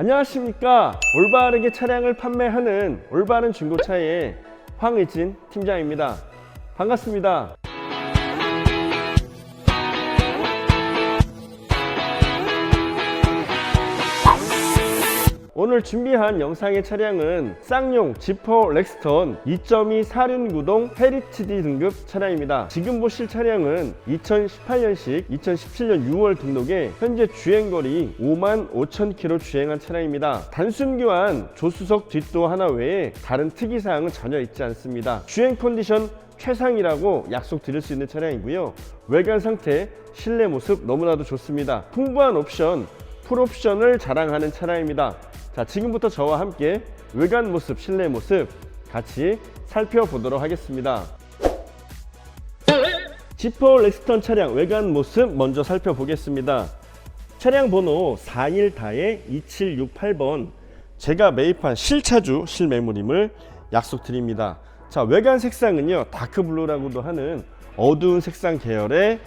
안녕하십니까. 올바르게 차량을 판매하는 올바른 중고차의 황의진 팀장입니다. 반갑습니다 오늘 준비한 영상의 차량은 쌍용 지퍼 렉스턴 2.2 사륜구동 헤리티지 등급 차량입니다. 지금 보실 차량은 2018년식 2017년 6월 등록에 현재 주행거리 5만 5천 킬로 주행한 차량입니다. 단순 교환 조수석 뒷도 하나 외에 다른 특이사항은 전혀 있지 않습니다. 주행 컨디션 최상이라고 약속 드릴 수 있는 차량이고요. 외관 상태, 실내 모습 너무나도 좋습니다. 풍부한 옵션, 풀옵션을 자랑하는 차량입니다. 자, 지금부터 저와 함께 외관 모습, 실내 모습 같이 살펴보도록 하겠습니다. 지퍼 렉스턴 차량 외관 모습 먼저 살펴보겠습니다. 차량 번호 41다의 2768번 제가 매입한 실차주 실매물임을 약속드립니다. 자 외관 색상은요 다크블루라고도 하는 어두운 색상 계열의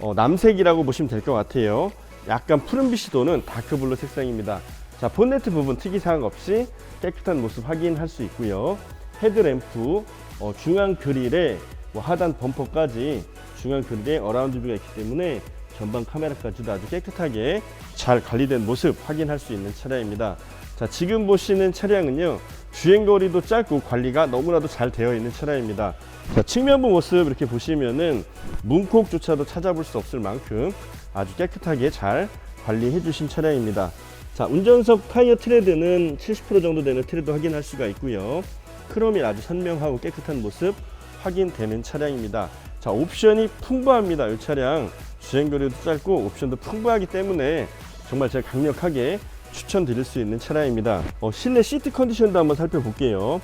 어, 남색이라고 보시면 될 것 같아요. 약간 푸른빛이 도는 다크블루 색상입니다. 자 본네트 부분 특이사항 없이 깨끗한 모습 확인할 수 있고요. 헤드램프, 어, 중앙 그릴에 뭐 하단 범퍼까지 중앙 그릴에 어라운드 뷰가 있기 때문에 전방 카메라까지도 아주 깨끗하게 잘 관리된 모습 확인할 수 있는 차량입니다. 자 지금 보시는 차량은요 주행거리도 짧고 관리가 너무나도 잘 되어 있는 차량입니다. 자 측면부 모습 이렇게 보시면은 문콕조차도 찾아볼 수 없을 만큼 아주 깨끗하게 잘 관리해 주신 차량입니다. 자, 운전석 타이어 트레드는 70% 정도 되는 트레드 확인할 수가 있고요. 크롬이 아주 선명하고 깨끗한 모습 확인되는 차량입니다. 자, 옵션이 풍부합니다. 이 차량 주행거리도 짧고 옵션도 풍부하기 때문에 정말 제가 강력하게 추천드릴 수 있는 차량입니다. 어, 실내 시트 컨디션도 한번 살펴볼게요.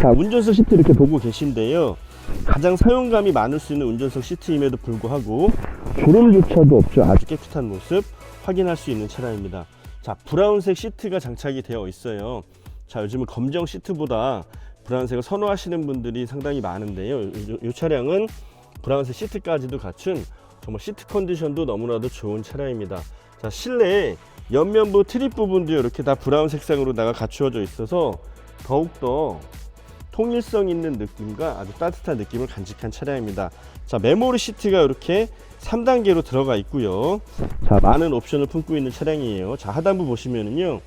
자, 운전석 시트 이렇게 보고 계신데요. 가장 사용감이 많을 수 있는 운전석 시트임에도 불구하고 졸음조차도 없죠. 아주 깨끗한 모습 확인할 수 있는 차량입니다. 자, 브라운색 시트가 장착이 되어 있어요. 자, 요즘은 검정 시트보다 브라운색을 선호하시는 분들이 상당히 많은데요. 이, 이 차량은 브라운색 시트까지도 갖춘 정말 시트 컨디션도 너무나도 좋은 차량입니다. 자, 실내에 옆면부 트립 부분도 이렇게 다 브라운 색상으로다가 갖추어져 있어서 더욱더 통일성 있는 느낌과 아주 따뜻한 느낌을 간직한 차량입니다. 자, 메모리 시트가 이렇게 3단계로 들어가 있고요. 자, 많은 옵션을 품고 있는 차량이에요. 자, 하단부 보시면은요.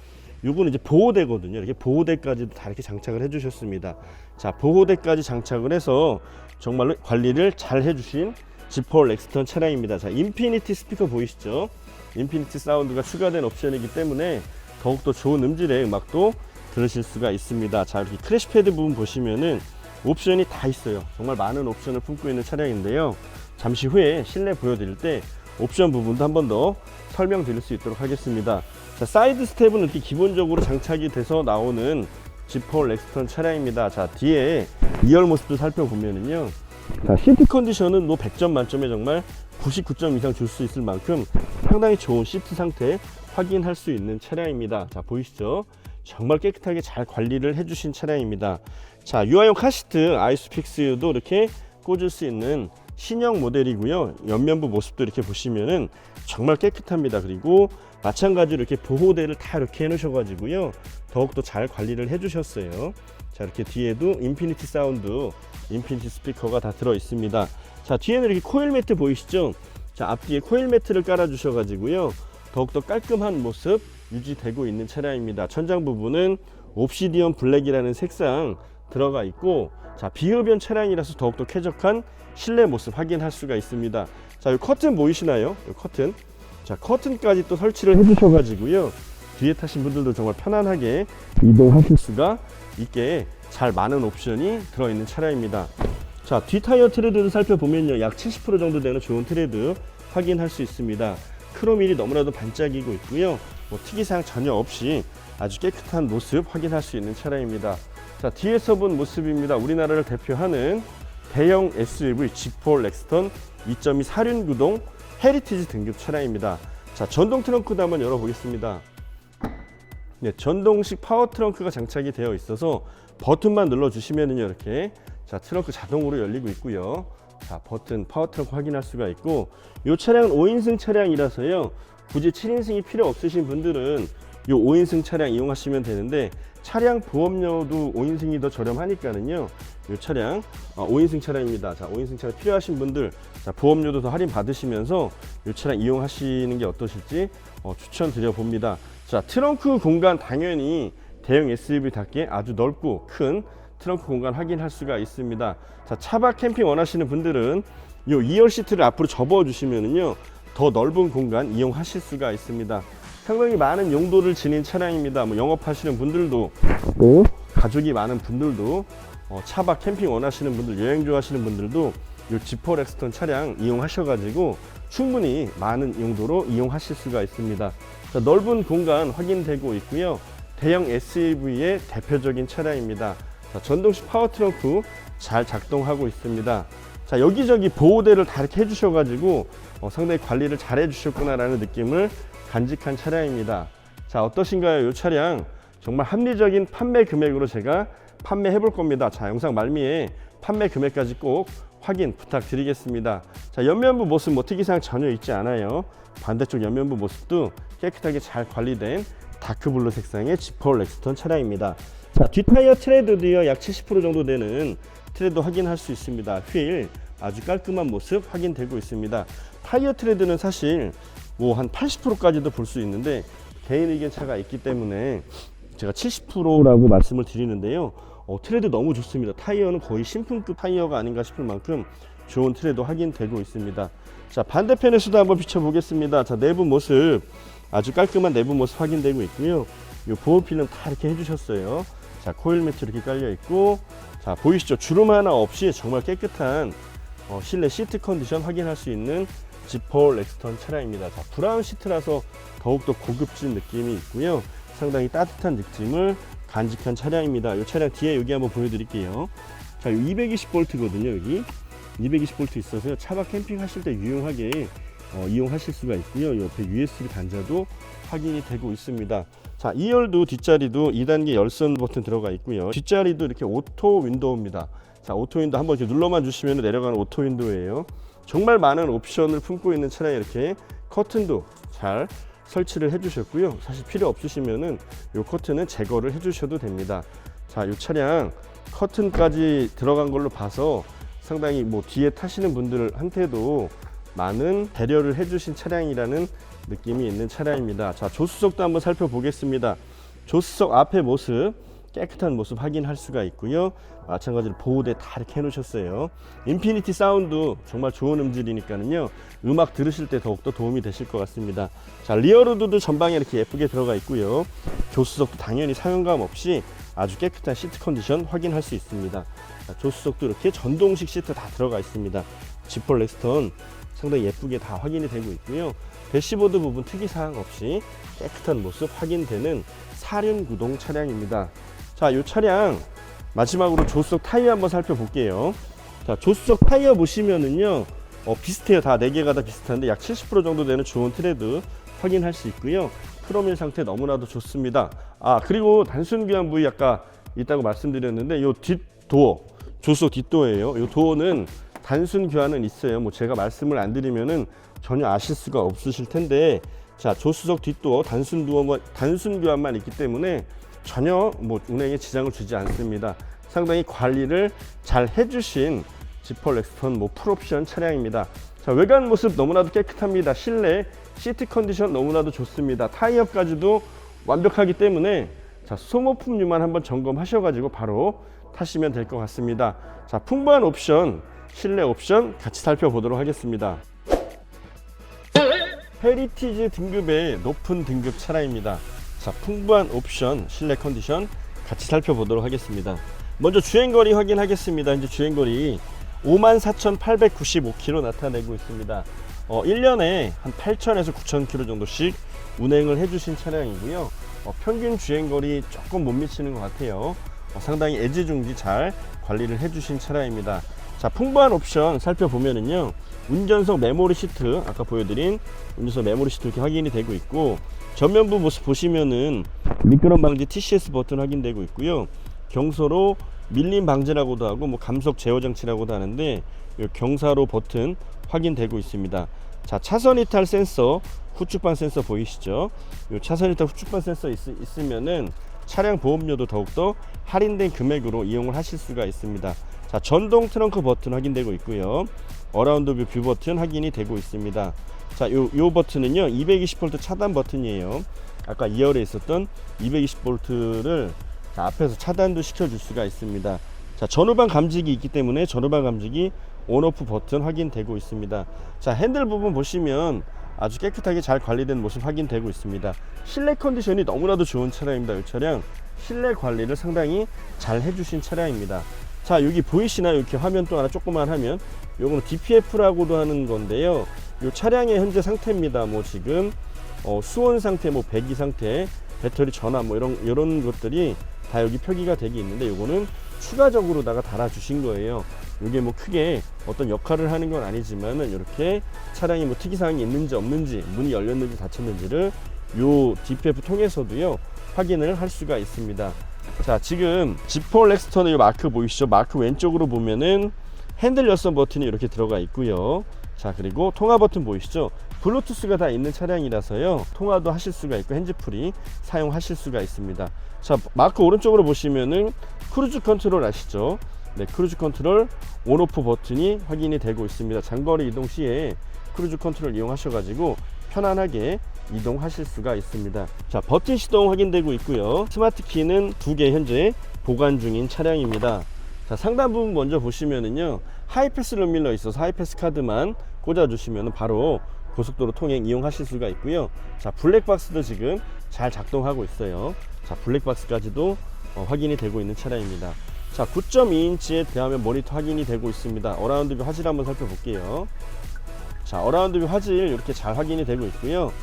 요거는 이제 보호대거든요. 이렇게 보호대까지도 다 이렇게 장착을 해주셨습니다. 자, 보호대까지 장착을 해서 정말로 관리를 잘 해주신 지퍼 렉스턴 차량입니다. 자, 인피니티 스피커 보이시죠? 인피니티 사운드가 추가된 옵션이기 때문에 더욱더 좋은 음질의 음악도 들으실 수가 있습니다. 자, 이렇게 크래시 패드 부분 보시면은 옵션이 다 있어요. 정말 많은 옵션을 품고 있는 차량인데요. 잠시 후에 실내 보여드릴 때 옵션 부분도 한 번 더 설명드릴 수 있도록 하겠습니다. 자, 사이드 스텝은 이렇게 기본적으로 장착이 돼서 나오는 지퍼 렉스턴 차량입니다. 자, 뒤에 2열 모습도 살펴보면은요. 자, 시트 컨디션은 뭐 100점 만점에 정말 99점 이상 줄 수 있을 만큼 상당히 좋은 시트 상태 확인할 수 있는 차량입니다. 자, 보이시죠? 정말 깨끗하게 잘 관리를 해주신 차량입니다. 자, 유아용 카시트 아이스픽스도 이렇게 꽂을 수 있는 신형 모델이고요. 옆면부 모습도 이렇게 보시면은 정말 깨끗합니다. 그리고 마찬가지로 이렇게 보호대를 다 이렇게 해놓으셔가지고요. 더욱더 잘 관리를 해주셨어요. 자, 이렇게 뒤에도 인피니티 사운드, 인피니티 스피커가 다 들어 있습니다. 자, 뒤에는 이렇게 코일 매트 보이시죠? 자, 앞뒤에 코일 매트를 깔아주셔가지고요. 더욱더 깔끔한 모습 유지되고 있는 차량입니다. 천장 부분은 옵시디언 블랙이라는 색상 들어가 있고 자 비흡연 차량이라서 더욱더 쾌적한 실내 모습 확인할 수가 있습니다. 자, 이 커튼 보이시나요? 이 커튼. 자, 커튼까지 또 설치를 해주셔가지고요. 뒤에 타신 분들도 정말 편안하게 이동하실 수가 있게 잘 많은 옵션이 들어있는 차량입니다. 자, 뒤 타이어 트레드를 살펴보면요. 약 70% 정도 되는 좋은 트레드 확인할 수 있습니다. 크롬일이 너무나도 반짝이고 있고요. 뭐 특이사항 전혀 없이 아주 깨끗한 모습 확인할 수 있는 차량입니다. 자, 뒤에서 본 모습입니다. 우리나라를 대표하는 대형 SUV 지포 렉스턴 2.2 사륜 구동 헤리티지 등급 차량입니다. 자, 전동 트렁크도 한번 열어보겠습니다. 네, 전동식 파워 트렁크가 장착이 되어 있어서 버튼만 눌러주시면은요, 이렇게 자 트렁크 자동으로 열리고 있고요. 자 버튼 파워 트렁크 확인할 수가 있고 이 차량은 5인승 차량이라서요. 굳이 7인승이 필요 없으신 분들은 요 5인승 차량 이용하시면 되는데 차량 보험료도 5인승이 더 저렴하니까는요. 요 차량 어, 5인승 차량입니다. 자, 5인승 차량 필요하신 분들 자, 보험료도 더 할인 받으시면서 요 차량 이용하시는 게 어떠실지 어, 추천드려 봅니다. 자, 트렁크 공간 당연히 대형 SUV답게 아주 넓고 큰 트렁크 공간 확인할 수가 있습니다. 자, 차박 캠핑 원하시는 분들은 요 2열 시트를 앞으로 접어 주시면은요. 더 넓은 공간 이용하실 수가 있습니다. 상당히 많은 용도를 지닌 차량입니다. 뭐 영업하시는 분들도 또 가족이 많은 분들도 어, 차박 캠핑 원하시는 분들 여행 좋아하시는 분들도 이 지퍼 렉스턴 차량 이용하셔가지고 충분히 많은 용도로 이용하실 수가 있습니다. 자, 넓은 공간 확인되고 있고요. 대형 SUV의 대표적인 차량입니다. 자, 전동식 파워 트렁크 잘 작동하고 있습니다. 자 여기저기 보호대를 다 이렇게 해주셔가지고 어, 상당히 관리를 잘 해주셨구나라는 느낌을 간직한 차량입니다. 자 어떠신가요? 이 차량 정말 합리적인 판매 금액으로 제가 판매해 볼 겁니다. 자 영상 말미에 판매 금액까지 꼭 확인 부탁드리겠습니다. 자 옆면부 모습 뭐 특이사항 전혀 있지 않아요. 반대쪽 옆면부 모습도 깨끗하게 잘 관리된 다크블루 색상의 지퍼 렉스턴 차량입니다. 자 뒷타이어 트레드도요 약 70% 정도 되는 트레드 확인할 수 있습니다. 휠 아주 깔끔한 모습 확인되고 있습니다. 타이어 트레드는 사실 뭐 한 80%까지도 볼 수 있는데 개인 의견 차가 있기 때문에 제가 70%라고 말씀을 드리는데요. 어, 트레드 너무 좋습니다. 타이어는 거의 신품급 타이어가 아닌가 싶을 만큼 좋은 트레드 확인되고 있습니다. 자 반대편에서도 한번 비춰보겠습니다. 자 내부 모습 아주 깔끔한 내부 모습 확인되고 있고요. 이 보호 필름 다 이렇게 해주셨어요. 자 코일 매트 이렇게 깔려 있고 자 보이시죠? 주름 하나 없이 정말 깨끗한 어, 실내 시트 컨디션 확인할 수 있는 지퍼 렉스턴 차량입니다. 자 브라운 시트라서 더욱더 고급진 느낌이 있고요. 상당히 따뜻한 느낌을 간직한 차량입니다. 이 차량 뒤에 여기 한번 보여드릴게요. 자 220V거든요 여기. 220V 있어서 차박 캠핑 하실 때 유용하게 어, 이용하실 수가 있고요. 옆에 USB 단자도 확인이 되고 있습니다. 자 2열도 뒷자리도 2단계 열선 버튼 들어가 있고요. 뒷자리도 이렇게 오토 윈도우입니다. 자 오토 윈도우 한번 이렇게 눌러만 주시면 내려가는 오토 윈도우예요. 정말 많은 옵션을 품고 있는 차량에 이렇게 커튼도 잘 설치를 해주셨고요. 사실 필요 없으시면은 이 커튼은 제거를 해주셔도 됩니다. 자 이 차량 커튼까지 들어간 걸로 봐서 상당히 뭐 뒤에 타시는 분들한테도 많은 배려를 해주신 차량이라는 느낌이 있는 차량입니다. 자, 조수석도 한번 살펴보겠습니다. 조수석 앞의 모습 깨끗한 모습 확인할 수가 있고요. 마찬가지로 보호대 다 이렇게 해놓으셨어요. 인피니티 사운드 정말 좋은 음질이니까는요. 음악 들으실 때 더욱더 도움이 되실 것 같습니다. 자, 리어로드도 전방에 이렇게 예쁘게 들어가 있고요. 조수석도 당연히 사용감 없이 아주 깨끗한 시트 컨디션 확인할 수 있습니다. 자, 조수석도 이렇게 전동식 시트 다 들어가 있습니다. 지퍼 렉스턴 상당히 예쁘게 다 확인이 되고 있고요. 대시보드 부분 특이사항 없이 깨끗한 모습 확인되는 사륜 구동 차량입니다. 자, 이 차량 마지막으로 조수석 타이어 한번 살펴볼게요. 자, 조수석 타이어 보시면은요, 어, 비슷해요. 다 4개가 다 비슷한데 약 70% 정도 되는 좋은 트레드 확인할 수 있고요. 크롬일 상태 너무나도 좋습니다. 아, 그리고 단순 교환 부위 아까 있다고 말씀드렸는데 요 뒷도어, 조수석 뒷도어예요. 요 도어는 단순 교환은 있어요. 뭐 제가 말씀을 안 드리면은 전혀 아실 수가 없으실 텐데 자 조수석 뒷도어 단순 도어 단순 교환만 있기 때문에 전혀 뭐 운행에 지장을 주지 않습니다. 상당히 관리를 잘 해주신 지퍼 렉스턴 뭐 풀옵션 차량입니다. 자 외관 모습 너무나도 깨끗합니다. 실내 시트 컨디션 너무나도 좋습니다. 타이어까지도 완벽하기 때문에 자 소모품류만 한번 점검하셔가지고 바로 타시면 될 것 같습니다. 자 풍부한 옵션 실내 옵션 같이 살펴보도록 하겠습니다. 헤리티지 등급의 높은 등급 차량입니다. 자, 풍부한 옵션, 실내 컨디션 같이 살펴보도록 하겠습니다. 먼저 주행거리 확인하겠습니다. 이제 주행거리 54,895km 나타내고 있습니다. 어, 1년에 한 8,000에서 9,000km 정도씩 운행을 해주신 차량이고요. 어, 평균 주행거리 조금 못 미치는 것 같아요. 어, 상당히 애지중지 잘 관리를 해주신 차량입니다. 자, 풍부한 옵션 살펴보면은요. 운전석 메모리 시트 아까 보여드린 운전석 메모리 시트 이렇게 확인이 되고 있고 전면부 모습 보시면은 미끄럼 방지 TCS 버튼 확인되고 있고요. 경사로 밀림 방지라고도 하고 뭐 감속 제어 장치라고도 하는데 이 경사로 버튼 확인되고 있습니다. 자 차선 이탈 센서 후측방 센서 보이시죠? 요 차선 이탈 후측방 센서 있, 있으면은 차량 보험료도 더욱더 할인된 금액으로 이용을 하실 수가 있습니다. 자 전동 트렁크 버튼 확인되고 있고요. 어라운드 뷰, 뷰 버튼 확인이 되고 있습니다. 자, 요, 요 버튼은요, 220V 차단 버튼이에요. 아까 2열에 있었던 220V를 앞에서 차단도 시켜줄 수가 있습니다. 자, 전후방 감지기 있기 때문에 전후방 감지기 온오프 버튼 확인되고 있습니다. 자, 핸들 부분 보시면 아주 깨끗하게 잘 관리된 모습 확인되고 있습니다. 실내 컨디션이 너무나도 좋은 차량입니다. 이 차량 실내 관리를 상당히 잘 해주신 차량입니다. 자, 여기 보이시나요? 이렇게 화면 또 하나 조그만 하면 요거는 DPF라고도 하는 건데요. 요 차량의 현재 상태입니다. 뭐 지금 어, 수온 상태, 뭐 배기 상태, 배터리 전압 뭐 이런 이런 것들이 다 여기 표기가 되게 있는데 요거는 추가적으로다가 달아주신 거예요. 이게 뭐 크게 어떤 역할을 하는 건 아니지만은 이렇게 차량이 뭐 특이사항이 있는지 없는지 문이 열렸는지 닫혔는지를 요 DPF 통해서도요 확인을 할 수가 있습니다. 자 지금 지퍼 렉스턴의 요 마크 보이시죠? 마크 왼쪽으로 보면은 핸들 열선 버튼이 이렇게 들어가 있고요. 자 그리고 통화 버튼 보이시죠? 블루투스가 다 있는 차량이라서요 통화도 하실 수가 있고 핸즈프리 사용하실 수가 있습니다. 자 마크 오른쪽으로 보시면은 크루즈 컨트롤 아시죠? 네 크루즈 컨트롤 온오프 버튼이 확인이 되고 있습니다. 장거리 이동 시에 크루즈 컨트롤 이용하셔 가지고 편안하게 이동하실 수가 있습니다. 자 버튼 시동 확인되고 있고요. 스마트 키는 두 개 현재 보관 중인 차량입니다. 자 상단 부분 먼저 보시면은요 하이패스 룸밀러 있어서 하이패스 카드만 꽂아 주시면 바로 고속도로 통행 이용하실 수가 있고요 자 블랙박스도 지금 잘 작동하고 있어요 자 블랙박스까지도 어, 확인이 되고 있는 차량입니다 자 9.2인치의 대화면 모니터 확인이 되고 있습니다 어라운드 뷰 화질 한번 살펴볼게요 자 어라운드 뷰 화질 이렇게 잘 확인이 되고 있고요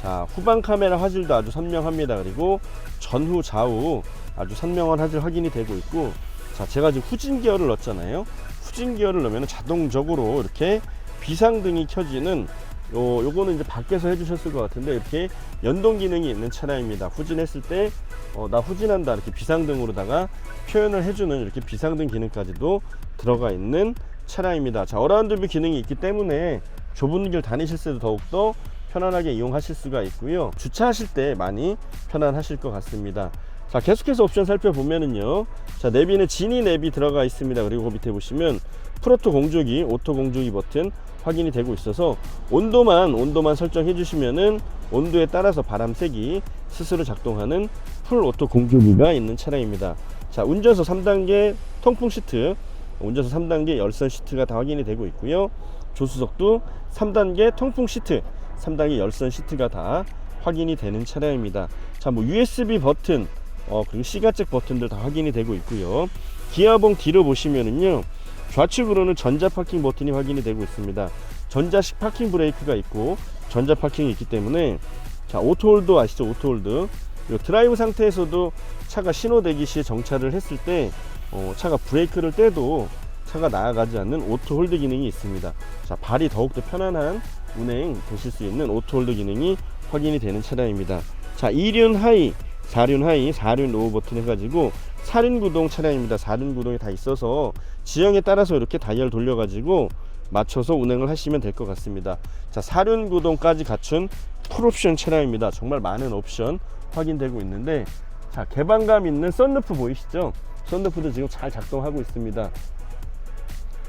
자 후방 카메라 화질도 아주 선명합니다. 그리고 전후 좌우 아주 선명한 화질 확인이 되고 있고 자 제가 지금 후진 기어를 넣었잖아요. 후진 기어를 넣으면 자동적으로 이렇게 비상등이 켜지는 요 요거는 이제 밖에서 해주셨을 것 같은데 이렇게 연동 기능이 있는 차량입니다. 후진했을 때 어, 나 후진한다. 이렇게 비상등으로다가 표현을 해주는 이렇게 비상등 기능까지도 들어가 있는 차량입니다. 자 어라운드 뷰 기능이 있기 때문에 좁은 길 다니실 때도 더욱더 편안하게 이용하실 수가 있고요. 주차하실 때 많이 편안하실 것 같습니다. 자 계속해서 옵션 살펴보면은요. 자 내비는 지니 내비 들어가 있습니다. 그리고 그 밑에 보시면 프로토 공조기 오토 공조기 버튼 확인이 되고 있어서 온도만 온도만 설정해 주시면은 온도에 따라서 바람색이 스스로 작동하는 풀 오토 공조기가 있는 차량입니다. 자 운전석 3단계 통풍 시트 운전석 3단계 열선 시트가 다 확인이 되고 있고요. 조수석도 3단계 통풍 시트 3단계 열선 시트가 다 확인이 되는 차량입니다 자 뭐 USB 버튼 어, 그리고 시가잭 버튼들 다 확인이 되고 있고요. 기아봉 뒤로 보시면은요. 좌측으로는 전자 파킹 버튼이 확인이 되고 있습니다. 전자식 파킹 브레이크가 있고 전자 파킹이 있기 때문에 자 오토홀드 아시죠? 오토홀드 그리고 드라이브 상태에서도 차가 신호 대기 시에 정차를 했을 때 어, 차가 브레이크를 떼도 차가 나아가지 않는 오토 홀드 기능이 있습니다. 자 발이 더욱더 편안한 운행 되실 수 있는 오토홀드 기능이 확인이 되는 차량입니다. 자 2륜 하이 4륜 하이, 4륜 로우 버튼 해가지고 4륜 구동 차량입니다. 4륜 구동이 다 있어서 지형에 따라서 이렇게 다이얼 돌려가지고 맞춰서 운행을 하시면 될 것 같습니다. 자, 4륜 구동까지 갖춘 풀옵션 차량입니다. 정말 많은 옵션 확인되고 있는데 자, 개방감 있는 썬루프 보이시죠? 썬루프도 지금 잘 작동하고 있습니다.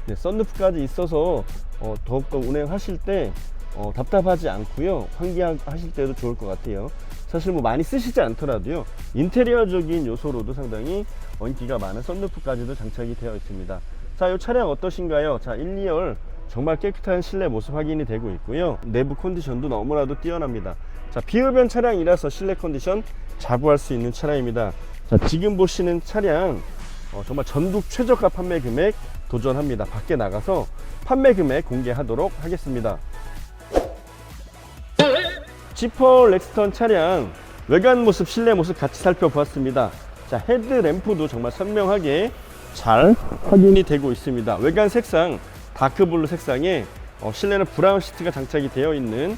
네, 썬루프까지 있어서 어, 더욱더 운행하실 때 어, 답답하지 않고요. 환기하실 때도 좋을 것 같아요. 사실 뭐 많이 쓰시지 않더라도요. 인테리어적인 요소로도 상당히 인기가 많은 썬루프까지도 장착이 되어 있습니다. 자, 이 차량 어떠신가요? 자, 1, 2열 정말 깨끗한 실내 모습 확인이 되고 있고요. 내부 컨디션도 너무나도 뛰어납니다. 자, 비흡연 차량이라서 실내 컨디션 자부할 수 있는 차량입니다. 자, 지금 보시는 차량 어, 정말 전국 최저가 판매 금액 도전합니다. 밖에 나가서 판매 금액 공개하도록 하겠습니다. 지퍼 렉스턴 차량 외관 모습, 실내 모습 같이 살펴보았습니다. 자, 헤드램프도 정말 선명하게 잘 확인이 되고 있습니다. 외관 색상 다크블루 색상에 어, 실내는 브라운 시트가 장착이 되어 있는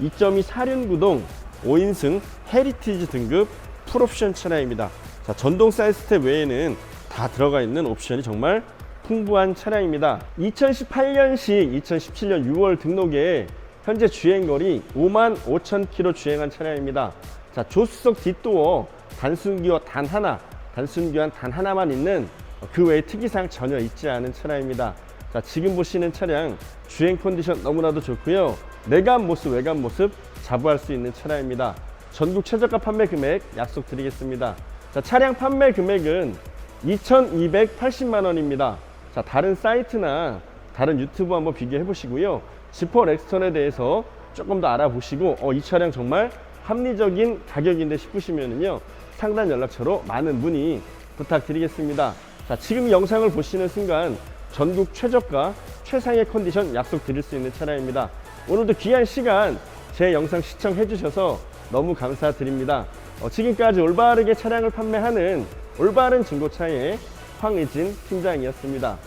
2.2 사륜 구동 5인승 헤리티지 등급 풀옵션 차량입니다. 자, 전동 사이드 스텝 외에는 다 들어가 있는 옵션이 정말 풍부한 차량입니다. 2018년식 2017년 6월 등록에 현재 주행거리 5만 5천 킬로 주행한 차량입니다. 자, 조수석 뒷도어 단순 기어 단 하나, 단순기관 단 하나만 있는 그 외의 특이사항 전혀 있지 않은 차량입니다. 자, 지금 보시는 차량 주행 컨디션 너무나도 좋고요. 내관 모습, 외관 모습 자부할 수 있는 차량입니다. 전국 최저가 판매 금액 약속드리겠습니다. 자, 차량 판매 금액은 2,280만 원입니다. 자, 다른 사이트나 다른 유튜브 한번 비교해 보시고요. 지퍼 렉스턴에 대해서 조금 더 알아보시고 어, 이 차량 정말 합리적인 가격인데 싶으시면은요. 상단 연락처로 많은 문의 부탁드리겠습니다. 자, 지금 영상을 보시는 순간 전국 최저가 최상의 컨디션 약속 드릴 수 있는 차량입니다. 오늘도 귀한 시간 제 영상 시청해 주셔서 너무 감사드립니다. 어, 지금까지 올바르게 차량을 판매하는 올바른 중고차의 황의진 팀장이었습니다.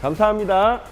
감사합니다.